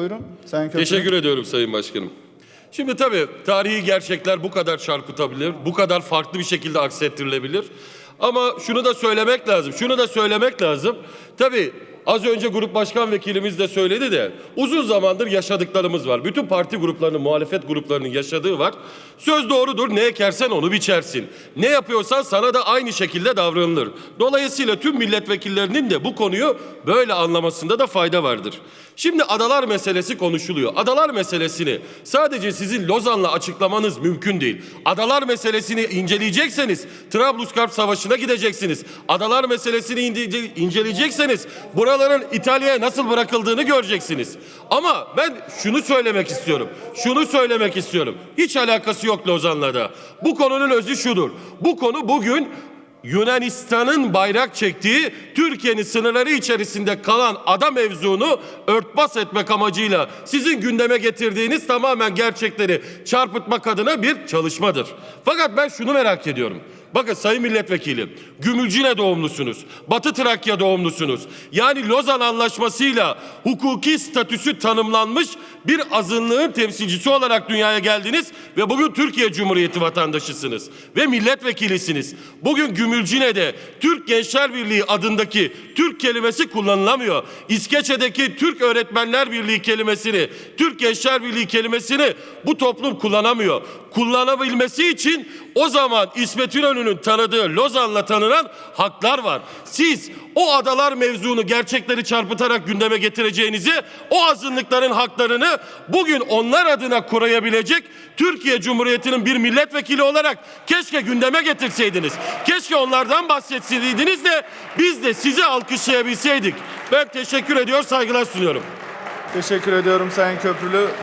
Buyurun. Sayın. Teşekkür ediyorum Sayın Başkanım. Şimdi tabii tarihi gerçekler bu kadar çarpıtabilir, bu kadar farklı bir şekilde aksettirilebilir. Ama şunu da söylemek lazım, şunu da söylemek lazım. Tabii az önce grup başkan vekilimiz de söyledi de uzun zamandır yaşadıklarımız var. Bütün parti gruplarının, muhalefet gruplarının yaşadığı var. Söz doğrudur, ne ekersen onu biçersin. Ne yapıyorsan sana da aynı şekilde davranılır. Dolayısıyla tüm milletvekillerinin de bu konuyu böyle anlamasında da fayda vardır. Şimdi adalar meselesi konuşuluyor. Adalar meselesini sadece sizin Lozan'la açıklamanız mümkün değil. Adalar meselesini inceleyecekseniz Trablusgarp Savaşı'na gideceksiniz. Adalar meselesini ince- inceleyecekseniz buraların İtalya'ya nasıl bırakıldığını göreceksiniz. Ama ben şunu söylemek istiyorum. Şunu söylemek istiyorum. Hiç alakası yok Lozan'la da. Bu konunun özü şudur. Bu konu bugün Yunanistan'ın bayrak çektiği Türkiye'nin sınırları içerisinde kalan ada mevzunu örtbas etmek amacıyla sizin gündeme getirdiğiniz tamamen gerçekleri çarpıtmak adına bir çalışmadır. Fakat ben şunu merak ediyorum. Bakın Sayın Milletvekili, Gümülcine doğumlusunuz, Batı Trakya doğumlusunuz. Yani Lozan Anlaşması'yla hukuki statüsü tanımlanmış bir azınlığın temsilcisi olarak dünyaya geldiniz ve bugün Türkiye Cumhuriyeti vatandaşısınız ve milletvekilisiniz. Bugün Gümülcine'de Türk Gençler Birliği adındaki Türk kelimesi kullanılamıyor. İskeçe'deki Türk Öğretmenler Birliği kelimesini, Türk Gençler Birliği kelimesini bu toplum kullanamıyor. Kullanabilmesi için o zaman İsmet İnönü'nün tanıdığı Lozan'la tanınan haklar var. Siz o adalar mevzunu gerçekleri çarpıtarak gündeme getireceğinizi, o azınlıkların haklarını bugün onlar adına koruyabilecek Türkiye Cumhuriyeti'nin bir milletvekili olarak keşke gündeme getirseydiniz. Keşke onlardan bahsetseydiniz de biz de sizi alkışlayabilseydik. Ben teşekkür ediyor, saygılar sunuyorum. Teşekkür ediyorum Sayın Köprülü.